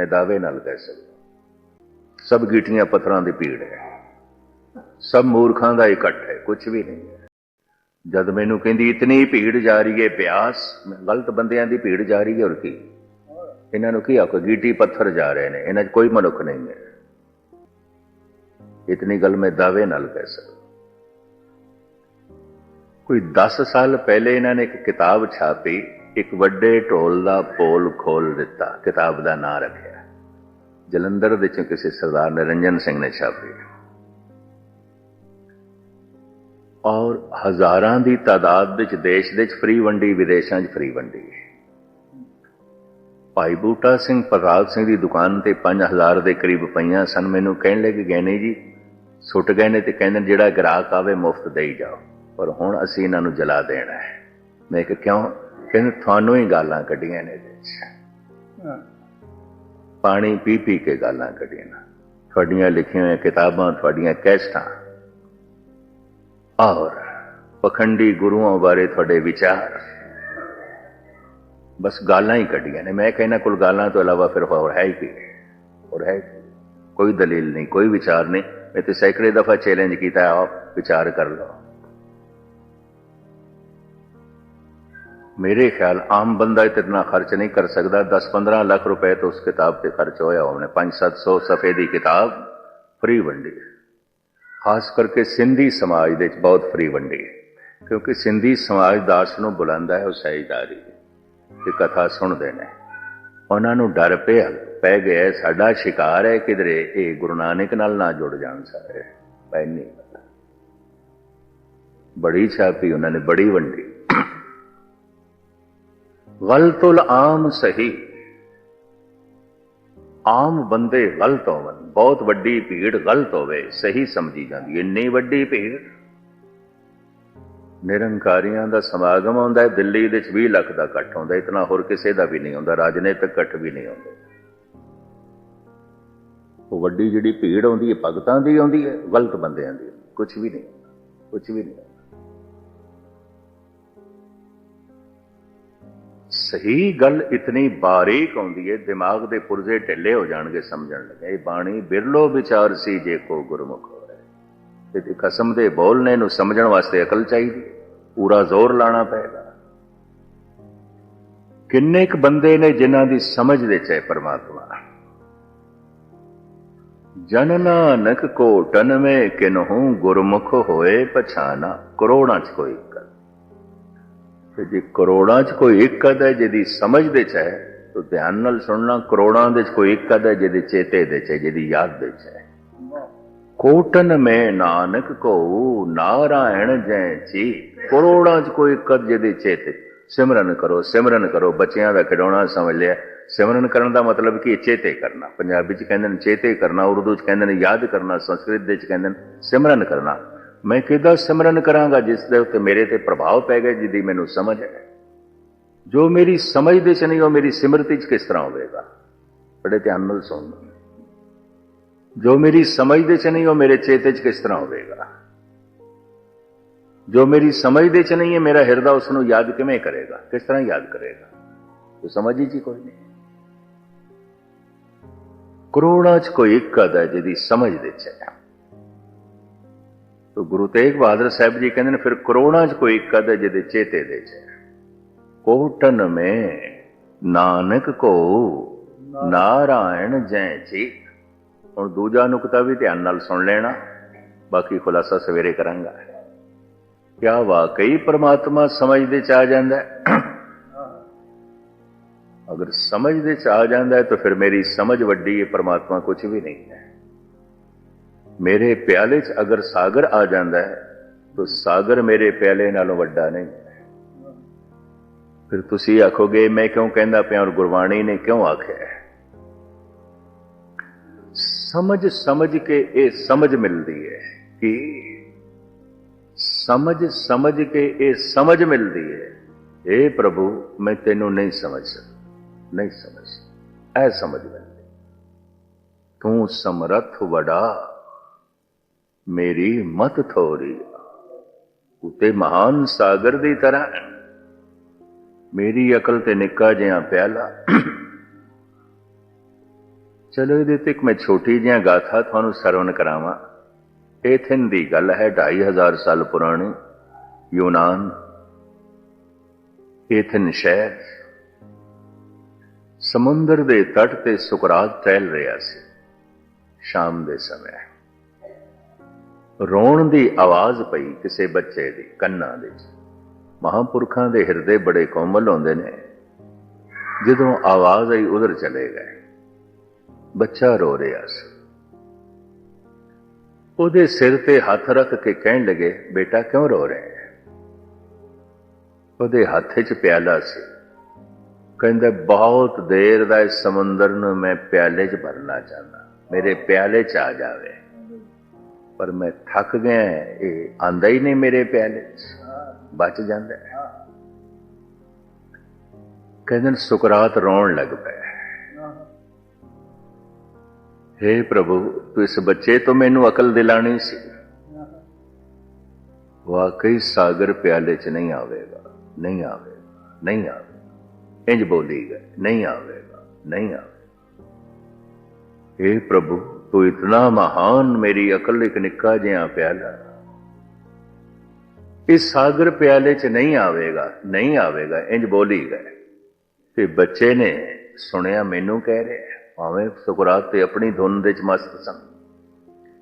ਮੈਂ ਦਾਅਵੇ ਨਾਲ ਕਹਿ ਸਕਦਾ। ਸਭ ਗੀਟੀਆਂ ਪੱਥਰਾਂ ਦੀ ਭੀੜ ਹੈ। ਸਭ ਮੂਰਖਾਂ ਦਾ ਇਕੱਠ ਹੈ ਕੁਝ ਵੀ ਨਹੀਂ ਹੈ। ਜਦ ਮੈਨੂੰ ਕਹਿੰਦੀ, ਇਤਨੀ ਭੀੜ ਜਾ ਰਹੀ ਹੈ ਪਿਆਸ। ਗਲਤ ਬੰਦਿਆਂ ਦੀ ਭੀੜ ਜਾ ਰਹੀ ਹੈ ਔਰ ਕੀ? ਇਹਨਾਂ ਨੂੰ ਕੀ ਆਖੋ? ਗੀਟੀ ਪੱਥਰ ਜਾ ਰਹੇ ਨੇ, ਇਹਨਾਂ 'ਚ ਕੋਈ ਮਨੁੱਖ ਨਹੀਂ ਹੈ। ਇਤਨੀ ਗੱਲ ਮੈਂ ਦਾਅਵੇ ਨਾਲ ਕਹਿ ਸਕਦਾ। ਕੋਈ 10 ਸਾਲ ਪਹਿਲੇ ਇਹਨਾਂ ਨੇ ਇੱਕ ਕਿਤਾਬ ਛਾਪੀ ਇੱਕ ਵੱਡੇ ਢੋਲ ਦਾ ਪੋਲ ਖੋਲ ਦਿੱਤਾ, ਕਿਤਾਬ ਦਾ ਨਾਂ ਰੱਖਿਆ। ਜਲੰਧਰ ਦੇ ਚੋਂ ਕਿਸੇ ਸਰਦਾਰ ਨਰਿੰਜਨ ਸਿੰਘ ਨੇ ਛਾਪੀ ਔਰ ਹਜ਼ਾਰਾਂ ਦੀ ਤਾਦਾਦ ਵਿੱਚ ਦੇਸ਼ ਦੇ ਵਿੱਚ ਫ੍ਰੀ ਵੰਡੀ, ਵਿਦੇਸ਼ਾਂ 'ਚ ਫ੍ਰੀ ਵੰਡੀ। ਭਾਈ ਬੂਟਾ ਸਿੰਘ, ਪ੍ਰਤਾਪ ਸਿੰਘ ਦੀ ਦੁਕਾਨ ਤੇ 5000 ਦੇ ਕਰੀਬ ਪਈਆਂ ਸਨ। ਮੈਨੂੰ ਕਹਿਣ ਲੱਗੇ, ਗਹਿਣੇ ਜੀ, ਸੁੱਟ ਗਏ ਨੇ ਤੇ ਕਹਿੰਦੇ ਜਿਹੜਾ ਗ੍ਰਾਹਕ ਆਵੇ ਮੁਫਤ ਦੇਈ ਜਾਓ। ਪਰ ਹੁਣ ਅਸੀਂ ਇਹਨਾਂ ਨੂੰ ਜਲਾ ਦੇਣਾ ਹੈ। ਮੈਂ ਕਿ ਕਿਉਂ? ਕਹਿੰਦੇ ਤੁਹਾਨੂੰ ਹੀ ਗਾਲਾਂ ਕੱਢੀਆਂ ਨੇ ਇਹਦੇ ਵਿੱਚ। ਪਾਣੀ ਪੀ ਪੀ ਕੇ ਗਾਲਾਂ ਕੱਢੀਆਂ। ਤੁਹਾਡੀਆਂ ਲਿਖੀਆਂ ਹੋਈਆਂ ਕਿਤਾਬਾਂ ਤੁਹਾਡੀਆਂ ਕੈਸਟਾਂ। ਔਰ ਪਖੰਡੀ ਗੁਰੂਆਂ ਬਾਰੇ ਤੁਹਾਡੇ ਵਿਚਾਰ। ਬਸ ਗਾਲਾਂ ਹੀ ਕੱਢੀਆਂ ਨੇ। ਮੈਂ ਕਹਿੰਦਾ ਕੋਲ ਗਾਲਾਂ ਤੋਂ ਇਲਾਵਾ ਫਿਰ ਹੋਰ ਹੈ ਹੀ ਕੀ? ਹੋਰ ਹੈ ਕੋਈ ਦਲੀਲ ਨਹੀਂ ਕੋਈ ਵਿਚਾਰ ਨਹੀਂ। ਮੈਂ ਤੇ ਸੈਂਕੜੇ ਦਫਾ ਚੈਲੰਜ ਕੀਤਾ ਆਪ ਵਿਚਾਰ ਕਰ ਲਓ। ਮੇਰੇ ਖਿਆਲ ਆਮ ਬੰਦਾ ਇਤਨਾ ਖਰਚ ਨਹੀਂ ਕਰ ਸਕਦਾ। 10-15 ਲੱਖ ਰੁਪਏ ਤਾਂ ਉਸ ਕਿਤਾਬ ਤੇ ਖਰਚ ਹੋਇਆ ਉਹਨੇ। 5-700 ਸਫੇ ਦੀ ਕਿਤਾਬ ਫ੍ਰੀ ਵੰਡੀ। ਖਾਸ ਕਰਕੇ ਸਿੰਧੀ ਸਮਾਜ ਦੇ ਵਿੱਚ ਬਹੁਤ ਫਰੀ ਵੰਡੀ। ਕਿਉਂਕਿ ਸਿੰਧੀ ਸਮਾਜ ਦਾਸ ਨੂੰ ਬੁਲਾਉਂਦਾ ਹੈ, ਉਹ ਸਹਿਜਦਾਰੀ ਦੀ। ਕਥਾ ਸੁਣਦੇ ਨੇ। ਉਹਨਾਂ ਨੂੰ ਡਰ ਪਿਆ, ਪੈ ਗਿਆ, ਸਾਡਾ ਸ਼ਿਕਾਰ ਹੈ, ਕਿਧਰੇ ਇਹ ਗੁਰੂ ਨਾਨਕ ਨਾਲ ਨਾ ਜੁੜ ਜਾਣ ਸਾਰੇ। ਪੈਣੀ ਬੜੀ ਛਾਪੀ ਉਹਨਾਂ ਨੇ, ਬੜੀ ਵੰਡੀ। ਗਲਤੁਲ ਆਮ ਸਹੀ। ਆਮ ਬੰਦੇ ਗਲਤ ਹੋਵਨ ਬਹੁਤ ਵੱਡੀ ਭੀੜ ਗਲਤ ਹੋਵੇ ਸਹੀ ਸਮਝੀ ਜਾਂਦੀ ਹੈ ਇੰਨੀ ਵੱਡੀ ਭੀੜ, ਨਿਰੰਕਾਰੀਆਂ ਦਾ ਸਮਾਗਮ ਹੁੰਦਾ ਹੈ ਦਿੱਲੀ ਦੇ ਵਿੱਚ 20 ਲੱਖ ਦਾ ਇਕੱਠ ਹੁੰਦਾ ਇਤਨਾ ਹੋਰ ਕਿਸੇ ਦਾ ਵੀ ਨਹੀਂ ਹੁੰਦਾ ਰਾਜਨੀਤਿਕ ਇਕੱਠ ਵੀ ਨਹੀਂ ਹੁੰਦਾ ਉਹ ਵੱਡੀ ਜਿਹੜੀ ਭੀੜ ਆਉਂਦੀ ਹੈ ਭਗਤਾਂ ਦੀ ਆਉਂਦੀ ਹੈ ਗਲਤ ਬੰਦਿਆਂ ਦੀ ਕੁਝ ਵੀ ਨਹੀਂ ਕੁਝ ਵੀ ਨਹੀਂ। ਸਹੀ ਗੱਲ ਇਤਨੀ ਬਾਰੀਕ ਆਉਂਦੀ ਹੈ ਦਿਮਾਗ ਦੇ ਪੁਰਜ਼ੇ ਢਿੱਲੇ ਹੋ ਜਾਣਗੇ, ਸਮਝਣ ਲੱਗੇ। ਇਹ ਬਾਣੀ ਬਿਰਲੋ ਵਿਚਾਰ ਸੀ, ਜੇ ਕੋ ਗੁਰਮੁਖ ਹੋਵੇ। ਤੇ ਕਸਮ ਦੇ ਬੋਲਨੇ ਨੂੰ ਸਮਝਣ ਵਾਸਤੇ ਅਕਲ ਚਾਹੀਦੀ ਪੂਰਾ ਜ਼ੋਰ ਲਾਣਾ ਪਏਗਾ। ਕਿੰਨੇ ਕੁ ਬੰਦੇ ਨੇ ਜਿਨ੍ਹਾਂ ਦੀ ਸਮਝ ਵਿੱਚ ਹੈ ਪਰਮਾਤਮਾ? ਜਨ ਨਾਨਕ ਕੋ ਟਨ ਮੇ ਕਿਨਹੂ ਗੁਰਮੁਖ ਹੋਏ ਪਛਾਨਾ। ਕਰੋੜਾਂ ਚ ਕੋਈ ਤੇ ਜੇ ਕਰੋੜਾਂ ਚ ਕੋਈ ਇੱਕ ਕਦ ਹੈ ਜਿਹਦੀ ਸਮਝ ਦੇ ਚ ਹੈ, ਤਾਂ ਧਿਆਨ ਨਾਲ ਸੁਣਨਾ ਕਰੋੜਾਂ ਦੇ ਚ ਕੋਈ ਇੱਕ ਕਦ ਹੈ ਜਿਹਦੇ ਚੇਤੇ ਦੇ ਚ ਹੈ, ਜਿਹਦੀ ਯਾਦ ਦੇ ਚ ਹੈ। ਕੋਟਨ ਮੈਂ ਨਾਨਕ ਕੋ, ਨਾਰਾਇਣ ਜੈ ਜੀ ਕਰੋੜਾਂ ਚ ਕੋਈ ਕਦ ਜਿਹਦੇ ਚੇਤੇ। ਸਿਮਰਨ ਕਰੋ ਸਿਮਰਨ ਕਰੋ, ਬੱਚਿਆਂ ਦਾ ਖਿਡੌਣਾ ਸਮਝ ਲਿਆ। ਸਿਮਰਨ ਕਰਨ ਦਾ ਮਤਲਬ ਕੀ ਚੇਤੇ ਕਰਨਾ। ਪੰਜਾਬੀ ਚ ਕਹਿੰਦੇ ਨੇ, ਚੇਤੇ ਕਰਨਾ, ਉਰਦੂ ਚ ਕਹਿੰਦੇ ਨੇ, ਯਾਦ ਕਰਨਾ, ਸੰਸਕ੍ਰਿਤ ਦੇ ਚ ਕਹਿੰਦੇ ਨੇ, ਸਿਮਰਨ ਕਰਨਾ। ਮੈਂ ਕਿਦਾਂ ਸਿਮਰਨ ਕਰਾਂਗਾ ਜਿਸ ਦੇ ਉੱਤੇ ਮੇਰੇ ਤੇ ਪ੍ਰਭਾਵ ਪੈ ਗਿਆ ਜਿਹਦੀ ਮੈਨੂੰ ਸਮਝ ਹੈ? ਜੋ ਮੇਰੀ ਸਮਝ ਦੇ ਚ ਨਹੀਂ, ਉਹ ਮੇਰੀ ਸਿਮਰਤੀ ਚ ਕਿਸ ਤਰ੍ਹਾਂ ਹੋਵੇਗਾ? ਬੜੇ ਧਿਆਨ ਨਾਲ ਸੁਣੋ। ਜੋ ਮੇਰੀ ਸਮਝ ਦੇ ਚ ਨਹੀਂ, ਉਹ ਮੇਰੇ ਚੇਤੇ ਚ ਕਿਸ ਤਰ੍ਹਾਂ ਹੋਵੇਗਾ? ਜੋ ਮੇਰੀ ਸਮਝ ਦੇ ਚ ਨਹੀਂ ਹੈ ਮੇਰਾ ਹਿਰਦਾ ਉਸ ਨੂੰ ਯਾਦ ਕਿਵੇਂ ਕਰੇਗਾ? ਕਿਸ ਤਰ੍ਹਾਂ ਯਾਦ ਕਰੇਗਾ? ਉਹ ਸਮਝ ਹੀ ਜੀ ਕੋਈ ਨਹੀਂ। ਕਰੋੜਾਂ ਚ ਕੋਈ ਇੱਕ ਕਦ ਹੈ ਜਿਹਦੀ ਸਮਝ ਦੇ ਚ ਹੈ। ਤੋ ਗੁਰੂ ਤੇਗ ਬਹਾਦਰ ਸਾਹਿਬ ਜੀ ਕਹਿੰਦੇ ਨੇ, ਫਿਰ ਕਰੋੜਾਂ ਚ ਕੋਈ ਇੱਕ ਅਦ ਹੈ ਜਿਹਦੇ ਚੇਤੇ ਦੇ ਚ ਕੋਟਨ ਮੇ ਨਾਨਕ ਕੋ ਨਾਰਾਇਣ ਜੈ ਜੀ। ਹੁਣ ਦੂਜਾ ਨੁਕਤਾ ਵੀ ਧਿਆਨ ਨਾਲ ਸੁਣ ਲੈਣਾ, ਬਾਕੀ ਖੁਲਾਸਾ ਸਵੇਰੇ ਕਰਾਂਗਾ। ਕਿਆ ਵਾਕਈ ਪ੍ਰਮਾਤਮਾ ਸਮਝ ਦੇ ਚ ਆ ਜਾਂਦਾ ਅਗਰ ਸਮਝ ਦੇ ਚ ਆ ਜਾਂਦਾ ਹੈ ਤਾਂ ਫਿਰ ਮੇਰੀ ਸਮਝ ਵੱਡੀ ਹੈ, ਪ੍ਰਮਾਤਮਾ ਕੁਝ ਵੀ ਨਹੀਂ ਹੈ। ਮੇਰੇ ਪਿਆਲੇ 'ਚ ਅਗਰ ਸਾਗਰ ਆ ਜਾਂਦਾ ਹੈ, ਤਾਂ ਸਾਗਰ ਮੇਰੇ ਪਿਆਲੇ ਨਾਲੋਂ ਵੱਡਾ ਨਹੀਂ। ਫਿਰ ਤੁਸੀਂ ਆਖੋਗੇ, ਮੈਂ ਕਿਉਂ ਕਹਿੰਦਾ ਪਿਆ ਔਰ ਗੁਰਬਾਣੀ ਨੇ ਕਿਉਂ ਆਖਿਆ ਸਮਝ ਸਮਝ ਕੇ ਇਹ ਸਮਝ ਮਿਲਦੀ ਹੈ ਕਿ ਸਮਝ ਸਮਝ ਕੇ ਇਹ ਸਮਝ ਮਿਲਦੀ ਹੈ اے ਪ੍ਰਭੂ, ਮੈਂ ਤੈਨੂੰ ਨਹੀਂ ਸਮਝ ਸਕਦਾ, ਨਹੀਂ ਸਮਝ ਐ ਸਮਝ ਮਿਲਦੀ ਤੂੰ ਸਮਰੱਥ ਵਡਾ ਮੇਰੀ ਮਤ ਥੋੜੀ ਉਤੇ ਮਹਾਨ ਸਾਗਰ ਦੀ ਤਰ੍ਹਾਂ ਮੇਰੀ ਅਕਲ ਤੇ ਨਿੱਕਾ ਜਿਹਾ ਪਿਆਲਾ। ਚਲੋ ਇਹਦੇ ਤੇ ਇੱਕ ਮੈਂ ਛੋਟੀ ਜਿਹੀ ਗਾਥਾ ਤੁਹਾਨੂੰ ਸਰਵਣ ਕਰਾਵਾਂ। ਏਥਿਨ ਦੀ ਗੱਲ ਹੈ 2500 ਸਾਲ ਪੁਰਾਣੀ, ਯੂਨਾਨ। ਏਥਿਨ ਸ਼ਹਿਰ। ਸਮੁੰਦਰ ਦੇ ਤੱਟ ਤੇ ਸੁਕਰਾਤ ਟਹਿਲ ਰਿਹਾ ਸੀ, ਸ਼ਾਮ ਦੇ ਸਮੇਂ। ਰੋਣ ਦੀ ਆਵਾਜ਼ ਪਈ ਕਿਸੇ ਬੱਚੇ ਦੀ ਕੰਨਾਂ ਦੇ ਵਿੱਚ। ਮਹਾਪੁਰਖਾਂ ਦੇ ਹਿਰਦੇ ਬੜੇ ਕੋਮਲ ਹੁੰਦੇ ਨੇ। ਜਦੋਂ ਆਵਾਜ਼ ਆਈ ਉਧਰ ਚਲੇ ਗਏ। ਬੱਚਾ ਰੋ ਰਿਹਾ ਸੀ। ਉਹਦੇ ਸਿਰ ਤੇ ਹੱਥ ਰੱਖ ਕੇ ਕਹਿਣ ਲੱਗੇ, ਬੇਟਾ, ਕਿਉਂ ਰੋ ਰਹੇ ਹੈ? ਉਹਦੇ ਹੱਥ 'ਚ ਪਿਆਲਾ ਸੀ। ਕਹਿੰਦਾ, ਬਹੁਤ ਦੇਰ ਦਾ ਇਸ ਸਮੁੰਦਰ ਨੂੰ ਮੈਂ ਪਿਆਲੇ 'ਚ ਭਰਨਾ ਚਾਹੁੰਦਾ। ਮੇਰੇ ਪਿਆਲੇ 'ਚ ਆ ਜਾਵੇ। ਪਰ ਮੈਂ ਥੱਕ ਗਿਆ ਇਹ ਆਂਦਾ ਹੀ ਨਹੀਂ ਮੇਰੇ ਪਿਆਲੇ 'ਚ ਬਚ ਜਾਂਦਾ ਕਹਿੰਦੇ ਸੁਕਰਾਤ ਰੋਣ ਲੱਗ ਪਿਆ हे प्रभु तू इस बच्चे तो मैनू अकल दिलानी सी वाकई सागर प्याले च नहीं आवेगा नहीं आवेगा नहीं आवेगा इंज बोली गए नहीं आवेगा नहीं आवेगा हे प्रभु ਤੂੰ ਇਤਨਾ ਮਹਾਨ ਮੇਰੀ ਅਕਲ ਇੱਕ ਨਿੱਕਾ ਜਿਹਾ ਪਿਆਲਾ। ਇਸ ਸਾਗਰ ਪਿਆਲੇ 'ਚ ਨਹੀਂ ਆਵੇਗਾ ਨਹੀਂ ਆਵੇਗਾ, ਇੰਜ ਬੋਲੀ ਗਏ। ਤੇ ਬੱਚੇ ਨੇ ਸੁਣਿਆ ਮੈਨੂੰ ਕਹਿ ਰਿਹਾ, ਭਾਵੇਂ ਸੁਕਰਾਤ ਤੇ ਆਪਣੀ ਧੁਨ ਦੇ 'ਚ ਮਸਤ ਸਨ।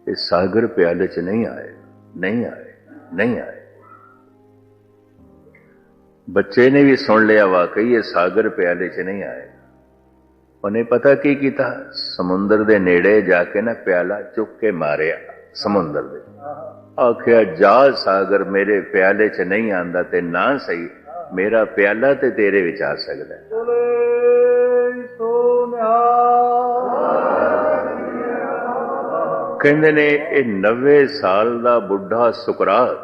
ਇਸ ਸਾਗਰ ਪਿਆਲੇ 'ਚ ਨਹੀਂ ਆਏ ਨਹੀਂ ਆਏ ਨਹੀਂ ਆਏ। ਬੱਚੇ ਨੇ ਵੀ ਸੁਣ ਲਿਆ ਵਾਕਈ ਇਹ ਸਾਗਰ ਪਿਆਲੇ 'ਚ ਨਹੀਂ ਆਏ। ਉਹਨੇ ਪਤਾ ਕੀ ਕੀਤਾ? ਸਮੁੰਦਰ ਦੇ ਨੇੜੇ ਜਾ ਕੇ ਨਾ ਪਿਆਲਾ ਚੁੱਕ ਕੇ ਮਾਰਿਆ ਸਮੁੰਦਰ ਦੇ। ਆਖਿਆ ਜਾ ਸਾਗਰ ਮੇਰੇ ਪਿਆਲੇ ਚ ਨਹੀਂ ਆਂਦਾ ਤੇ ਨਾ ਸਹੀ। ਮੇਰਾ ਪਿਆਲਾ ਤੇ ਤੇਰੇ ਵਿੱਚ ਆ ਸਕਦਾ ਕਹਿੰਦੇ ਨੇ ਇਹ 90 ਸਾਲ ਦਾ ਬੁੱਢਾ ਸੁਕਰਾਤ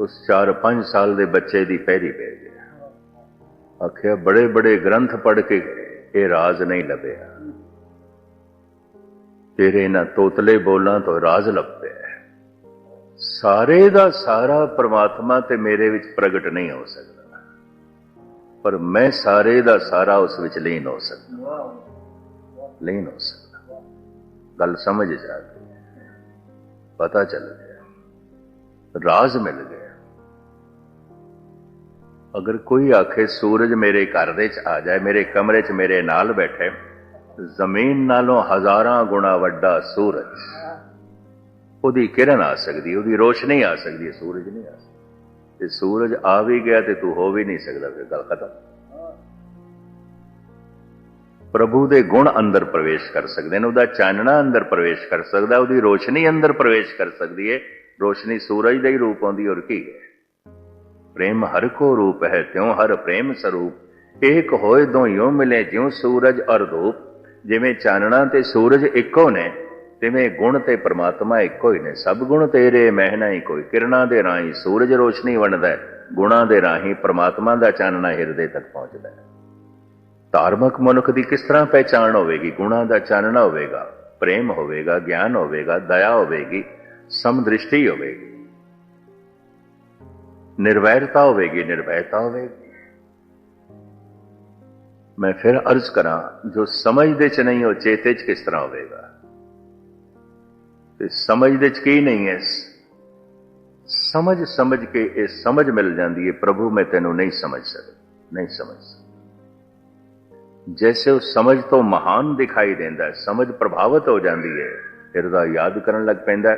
ਉਸ 4-5 ਸਾਲ ਦੇ ਬੱਚੇ ਦੀ ਪਹਿਰੀ ਆਖਿਆ, ਬੜੇ ਬੜੇ ਗ੍ਰੰਥ ਪੜ੍ਹ ਕੇ ਇਹ ਰਾਜ਼ ਨਹੀਂ ਲੱਭਿਆ। ਤੇਰੇ ਇਹਨਾਂ ਤੋਤਲੇ ਬੋਲਾਂ ਤੋਂ ਰਾਜ਼ ਲੱਭਿਆ। ਸਾਰੇ ਦਾ ਸਾਰਾ ਪ੍ਰਮਾਤਮਾ ਤੇ ਮੇਰੇ ਵਿੱਚ ਪ੍ਰਗਟ ਨਹੀਂ ਹੋ ਸਕਦਾ। ਪਰ ਮੈਂ ਸਾਰੇ ਦਾ ਸਾਰਾ ਉਸ ਵਿੱਚ ਲੀਨ ਹੋ ਸਕਦਾ। ਲੀਨ ਹੋ ਸਕਦਾ। ਗੱਲ ਸਮਝ ਜਾ ਪਤਾ ਚੱਲ ਗਿਆ। ਰਾਜ਼ ਮਿਲ ਗਿਆ। ਅਗਰ ਕੋਈ ਆਖੇ, ਸੂਰਜ ਮੇਰੇ ਘਰ ਦੇ ਚ ਆ ਜਾਏ, ਮੇਰੇ ਕਮਰੇ ਚ ਮੇਰੇ ਨਾਲ ਬੈਠੇ, ਜ਼ਮੀਨ ਨਾਲੋਂ ਹਜ਼ਾਰਾਂ ਗੁਣਾ ਵੱਡਾ ਸੂਰਜ। ਉਹਦੀ ਕਿਰਨ ਆ ਸਕਦੀ, ਉਹਦੀ ਰੋਸ਼ਨੀ ਆ ਸਕਦੀ, ਸੂਰਜ ਨਹੀਂ ਆ ਸਕਦਾ। ਤੇ ਸੂਰਜ ਆ ਵੀ ਗਿਆ ਤੇ ਤੂੰ ਹੋ ਵੀ ਨਹੀਂ ਸਕਦਾ, ਫਿਰ ਗੱਲ ਖਤਮ। ਪ੍ਰਭੂ ਦੇ ਗੁਣ ਅੰਦਰ ਪ੍ਰਵੇਸ਼ ਕਰ ਸਕਦੇ ਨੇ, ਉਹਦਾ ਚਾਨਣਾ ਅੰਦਰ ਪ੍ਰਵੇਸ਼ ਕਰ ਸਕਦਾ, ਉਹਦੀ ਰੋਸ਼ਨੀ ਅੰਦਰ ਪ੍ਰਵੇਸ਼ ਕਰ ਸਕਦੀ ਹੈ ਰੋਸ਼ਨੀ ਸੂਰਜ ਦਾ ਹੀ ਰੂਪ ਆਉਂਦੀ ਔਰ ਕੀ ਹੈ? ਪ੍ਰੇਮ ਹਰ ਕੋ ਰੂਪ ਹੈ, ਤਿਉ ਹਰ ਪ੍ਰੇਮ ਸਰੂਪ। ਏਕ ਹੋਏ ਦੋਇਓ ਮਿਲੇ ਜਿਉ ਸੂਰਜ ਅਰ ਧੂਪ ਜਿਵੇਂ ਚਾਨਣਾ ਤੇ ਸੂਰਜ ਇੱਕੋ ਨੇ, ਤਿਵੇਂ ਗੁਣ ਤੇ ਪ੍ਰਮਾਤਮਾ ਇੱਕੋ ਹੀ ਨੇ। ਸਭ ਗੁਣ ਤੇਰੇ ਮਹਿਨਾ ਹੀ ਕੋਈ। ਕਿਰਨਾਂ ਦੇ ਰਾਹੀਂ ਸੂਰਜ ਰੋਸ਼ਨੀ ਵੰਡਦਾ ਹੈ। ਗੁਣਾਂ ਦੇ ਰਾਹੀਂ ਪ੍ਰਮਾਤਮਾ ਦਾ ਚਾਨਣਾ ਹਿਰਦੇ ਤੱਕ ਪਹੁੰਚਦਾ ਹੈ। ਧਾਰਮਿਕ ਮਨੁੱਖ ਦੀ ਕਿਸ ਤਰ੍ਹਾਂ ਪਹਿਚਾਣ ਹੋਵੇਗੀ? ਗੁਣਾਂ ਦਾ ਚਾਨਣਾ ਹੋਵੇਗਾ, ਪ੍ਰੇਮ ਹੋਵੇਗਾ, ਗਿਆਨ ਹੋਵੇਗਾ, ਦਇਆ ਹੋਵੇਗੀ, ਸਮਦ੍ਰਿਸ਼ਟੀ ਹੋਵੇਗੀ। ਨਿਰਵੈਰਤਾ ਹੋਵੇਗੀ ਨਿਰਭੈਤਾ ਹੋਵੇਗੀ ਮੈਂ ਫਿਰ ਅਰਜ਼ ਕਰਾਂ ਜੋ ਸਮਝਦੇ ਚ ਨਹੀਂ ਉਹ ਚੇਤੇ ਚ ਕਿਸ ਤਰ੍ਹਾਂ ਹੋਵੇਗਾ ਤੇ ਸਮਝਦੇ ਚ ਕੀ ਨਹੀਂ ਹੈ ਸਮਝ ਸਮਝ ਕੇ ਇਹ ਸਮਝ ਮਿਲ ਜਾਂਦੀ ਹੈ ਪ੍ਰਭੂ ਮੈਂ ਤੈਨੂੰ ਨਹੀਂ ਸਮਝ ਸਕਦਾ ਨਹੀਂ ਸਮਝ ਸਕਦਾ ਜੈਸੇ ਉਹ ਸਮਝ ਤੋਂ ਮਹਾਨ ਦਿਖਾਈ ਦਿੰਦਾ ਸਮਝ ਪ੍ਰਭਾਵਿਤ ਹੋ ਜਾਂਦੀ ਹੈ ਹਿਰਦਾ ਯਾਦ ਕਰਨ ਲੱਗ ਪੈਂਦਾ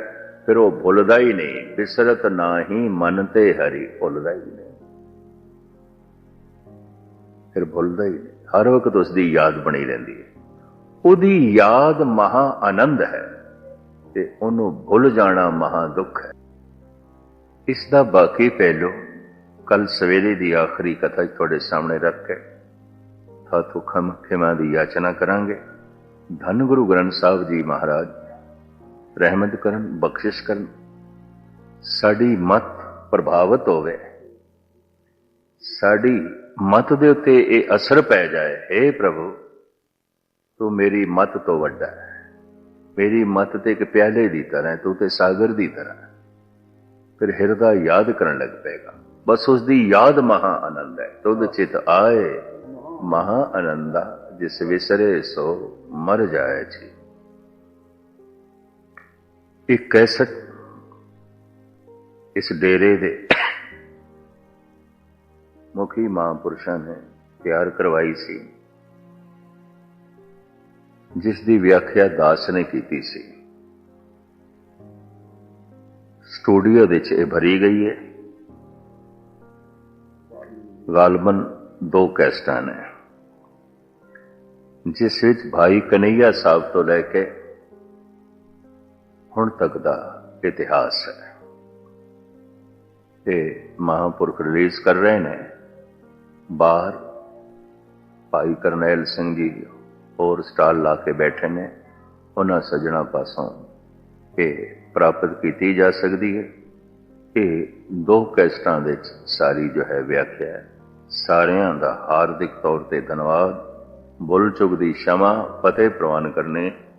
ਫਿਰ ਉਹ ਭੁੱਲਦਾ ਹੀ ਨਹੀਂ, ਬਿਸਰਤ ਨਾਹੀ ਮਨ ਤੇ ਹਰੀ, ਭੁੱਲਦਾ ਹੀ ਨਹੀਂ। ਫਿਰ ਭੁੱਲਦਾ ਹੀ ਨਹੀਂ। ਹਰ ਵਕਤ ਉਸ ਦੀ ਯਾਦ ਬਣੀ ਰਹਿੰਦੀ ਹੈ। ਉਹਦੀ ਯਾਦ ਮਹਾ ਆਨੰਦ ਹੈ ਤੇ ਉਹਨੂੰ ਭੁੱਲ ਜਾਣਾ ਮਹਾ ਦੁੱਖ ਹੈ। ਇਸ ਦਾ ਬਾਕੀ ਪਹਿਲੂ ਕੱਲ ਸਵੇਰੇ ਦੀ ਆਖਰੀ ਕਥਾ ਤੁਹਾਡੇ ਸਾਹਮਣੇ ਰੱਖ ਕੇ ਥਾਤੂ ਖਮ ਖਿਮਾ ਦੀ ਯਾਚਨਾ ਕਰਾਂਗੇ। ਧੰਨ ਗੁਰੂ ਗ੍ਰੰਥ ਸਾਹਿਬ ਜੀ ਮਹਾਰਾਜ। ਰਹਿਮਤ ਕਰਨ, ਬਖਸ਼ਿਸ਼ ਕਰਨ, ਸਾਡੀ ਮਤ ਪ੍ਰਭਾਵਿਤ ਹੋਵੇ। ਸਾਡੀ ਮਤ ਦੇ ਉੱਤੇ ਇਹ ਅਸਰ ਪੈ ਜਾਏ हे ਪ੍ਰਭੂ, ਤੂੰ ਮੇਰੀ ਮਤ ਤੋਂ ਵੱਡਾ ਹੈ। ਮੇਰੀ ਮਤ ਤੇ ਇੱਕ ਪਿਆਲੇ ਦੀ ਤਰ੍ਹਾਂ ਤੂੰ ਤੇ ਸਾਗਰ ਦੀ ਤਰ੍ਹਾਂ ਫਿਰ ਹਿਰਦਾ ਯਾਦ ਕਰਨ ਲੱਗ ਪਏਗਾ। ਬਸ ਉਸ ਦੀ ਯਾਦ ਮਹਾ ਆਨੰਦ ਹੈ। ਤੁਧ ਚਿਤ ਆਏ, ਮਹਾ ਆਨੰਦਾ, ਜਿਸ ਵਿਸਰੇ ਸੋ ਮਰ ਜਾਏ ਜੀ। ਇਹ ਕੈਸਟ ਇਸ ਡੇਰੇ ਦੇ ਮੁਖੀ ਮਹਾਂਪੁਰਸ਼ਾਂ ਨੇ ਤਿਆਰ ਕਰਵਾਈ ਸੀ, ਜਿਸ ਦੀ ਵਿਆਖਿਆ ਦਾਸ ਨੇ ਕੀਤੀ ਸੀ। ਸਟੂਡੀਓ ਦੇ ਵਿੱਚ ਇਹ ਭਰੀ ਗਈ ਹੈ। ਗਾਲਬਨ ਦੋ ਕੈਸਟਾਂ ਨੇ, ਜਿਸ ਵਿੱਚ ਭਾਈ ਕਨਈਆ ਸਾਹਿਬ ਤੋਂ ਲੈ ਕੇ ਹੁਣ ਤੱਕ ਦਾ ਇਤਿਹਾਸ ਹੈ। ਤੇ ਮਹਾਂਪੁਰਖ ਰਿਲੀਜ਼ ਕਰ ਰਹੇ ਨੇ। ਬਾਹਰ ਭਾਈ ਕਰਨੈਲ ਸਿੰਘ ਜੀ ਹੋਰ ਸਟਾਲ ਲਾ ਕੇ ਬੈਠੇ ਨੇ। ਉਹਨਾਂ ਸੱਜਣਾ ਪਾਸੋਂ ਇਹ ਪ੍ਰਾਪਤ ਕੀਤੀ ਜਾ ਸਕਦੀ ਹੈ। ਇਹ ਦੋ ਕੈਸਟਾਂ ਵਿੱਚ ਸਾਰੀ ਜੋ ਹੈ ਵਿਆਖਿਆ ਹੈ। ਸਾਰਿਆਂ ਦਾ ਹਾਰਦਿਕ ਤੌਰ ਤੇ ਧੰਨਵਾਦ। ਬੁੱਲ ਚੁਗ ਦੀ ਸ਼ਮਾ ਫਤਿਹ ਪ੍ਰਵਾਨ ਕਰਨੇ